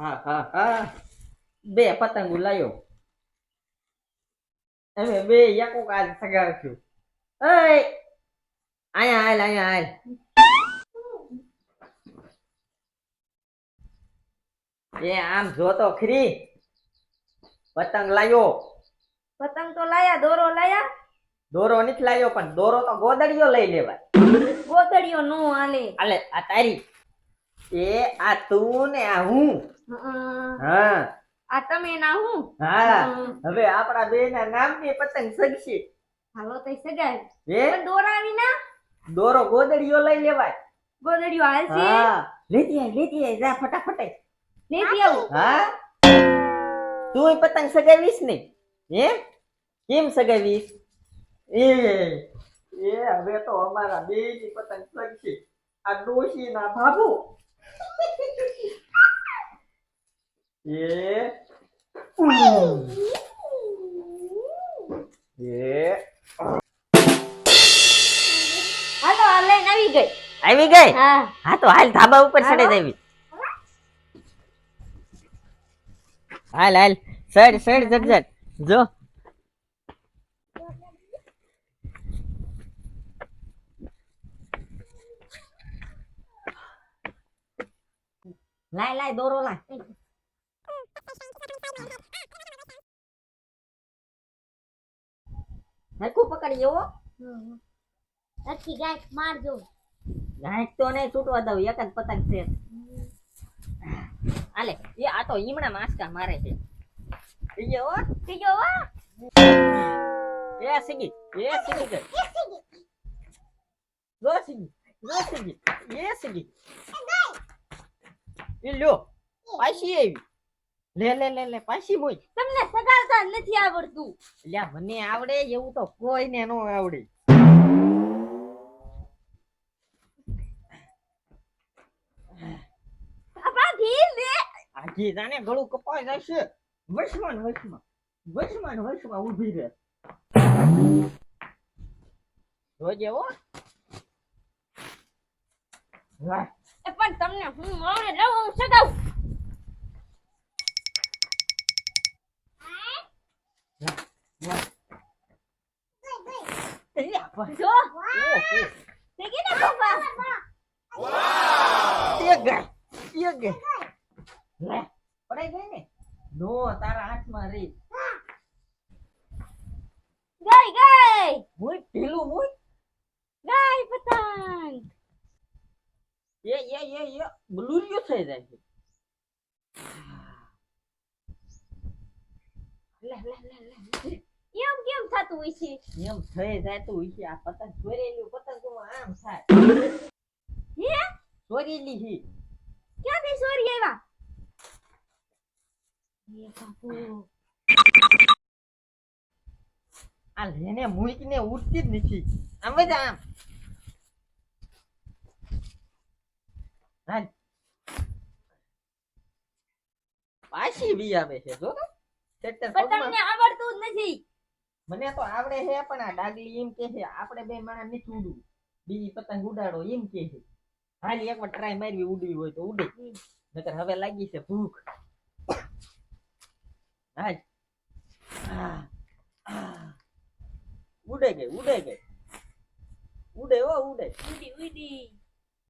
હા હા હા બે પતંગો લાયો. અમે બે યકો કાજ સગાવ્યું એય આયા હાલ આયા હાલ. એ આમ જોતો ખરી. પતંગ લાયો. પતંગ તો લાયા દોરો લાયા. દોરો નથી લાયો પણ દોરો તો ગોદડીયો લઈ લેવાય. ગોદડીઓ નો હાલે. આલે આ તારી. એ આ તું ને આ હું. હા. આ તમે ના હું? હા. હવે આપણા બે ના નામની પતંગ સગશે. હાલો તો સગાય. એ? દોરાવી ના દોરો ગોદડીયો લઈ લેવાય. ગોદડીઓ હાલશે? હા. લેતી આય લેતી આય જા ફટાફટ. લેતી આવું. હા. તું પતંગ સગાવીશ ને? હે? કેમ સગાવીશ? એ એ હવે તો અમારા બે ની પતંગ સગશે. આ ડોશી ના ભાભુ. એ. એ. હાલો આ લઈને આવી ગઈ. આવી ગઈ? હા. હા તો હાલ ધાબા ઉપર ચડે. દેવી હાલ હાલ. સડ સડ જટ જટ જો. લાય લાય દોરો લાય. હરખું પકડી એવો નથી ગાયક મારજો. ગાંઠ તો નહીં છૂટવા દઉં એક જ પતંગ છે. આલે એ આ તો ઈમણા માસકા મારે છે. બીજો હો. બીજો વા એ સિગી એ સીગી ગઈ ગો સિગી. ગો સિગી એ સિગી. એ લ્યો પાછી આવી. લે લે લે લે પાછી બોય તમને સગાડતા નથી આવડતું. લ્યા મને આવડે એવું તો કોઈને ન આવડે. આપા ઘી લે. આજી જાને ગળું કપાઈ જશે. વસમાં ને વસમાં વસમાં ને વસમાં ઊભી રહે. જોજે હો. પણ તમને હું હવે રહું સગાવું. જો. તે કીધું પપ્પા એ ગઈ એ ગઈ લે પડાઈ ગઈ ને? નો તારા હાથમાં રહી ગઈ ગઈ. મુઈ ઢીલું મુઈ ગઈ પતંગ. એ એ એ એ બ્લુરિયો થઈ જાય છે. લે લે લે. થતું હોય છે. એમ થઈ જાય તો છે આ પતંગ ચોરેલી પતંગ આમ થાય. હે? ચોરેલી હી. ક્યાંથી સોરી આવ્યા એ બાપુ. આ લેને મૂકીને ઉડતી જ નથી. આમ જ આમ. હાલ. પાછી બી આવે છે જો ને પણ આવડતું જ નથી. મને તો આવડે છે પણ આ ડાગલી એમ કે છે, આપણે બે માણસ નથી ઉડવું. બીજી પતંગ ઉડાડો એમ કે છે. હાલ એકવાર ટ્રાય મારવી ઉડવી હોય તો ઉડે. નકર હવે લાગી છે ભૂખ. આ. ઉડે ગઈ ઉડે ગઈ. ઉડે હો, ઉડે. ઉડી ઉડી.